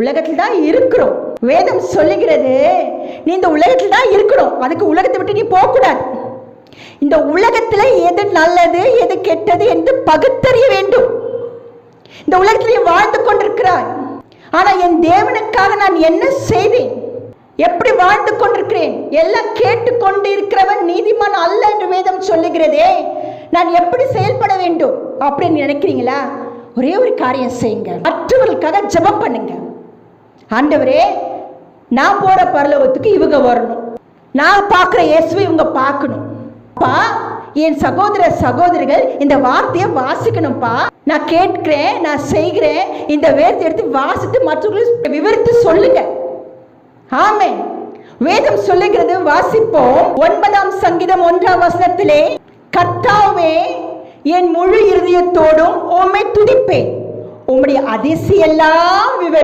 உலகத்தில் தான் இருக்கிறோம். வேதம் சொல்லுகிறது நீ இந்த உலகத்தில் தான் இருக்கணும் அதுக்கு உலகத்தை விட்டு நீ போகக்கூடாது. இந்த உலகத்தில் எது நல்லது எது கெட்டது என்று பகுத்தறிய வேண்டும். இந்த உலகத்தில் வாழ்ந்து கொண்டிருக்கிறாய். ஆனால் என் தேவனுக்காக நான் என்ன செய்தேன் எப்படி வாழ்ந்து கொண்டிருக்கிறேன்? எல்லாம் கேட்டுக்கொண்டு இருக்கிறவன் நீதிமான் அல்ல என்று வேதம் சொல்லுகிறதே. நான் எப்படி செயல்பட வேண்டும்? அப்படின்னு நினைக்கிறீங்களா? ஒரே ஒரு காரியம் செய்யுங்க மற்றவர்களுக்காக ஜபம் பண்ணுங்க ஆண்டவரே நான் போற பரலோகத்துக்கு இவங்க வரணும். நான் பார்க்குற இயேசுவை இவங்க பார்க்கணும். அப்பா என் சகோதர சகோதரிகள் இந்த வார்த்தையை வாசிக்கணும்ப்பா. நான் கேட்கிறேன் நான் செய்கிறேன். இந்த வேர்த்தை எடுத்து வாசித்து மற்றவர்களுக்கு விவரித்து சொல்லுங்க. ஆமே வேதம் சொல்லுகிறது வாசிப்போம். ஒன்பதாம் சங்கீதம் ஒன்றாம் வசனத்திலே கர்த்தாவே என் முழு இருதயத்தோடும் உம்மை துதிப்பேன். உம்முடைய அதிசயெல்லாம் விவரி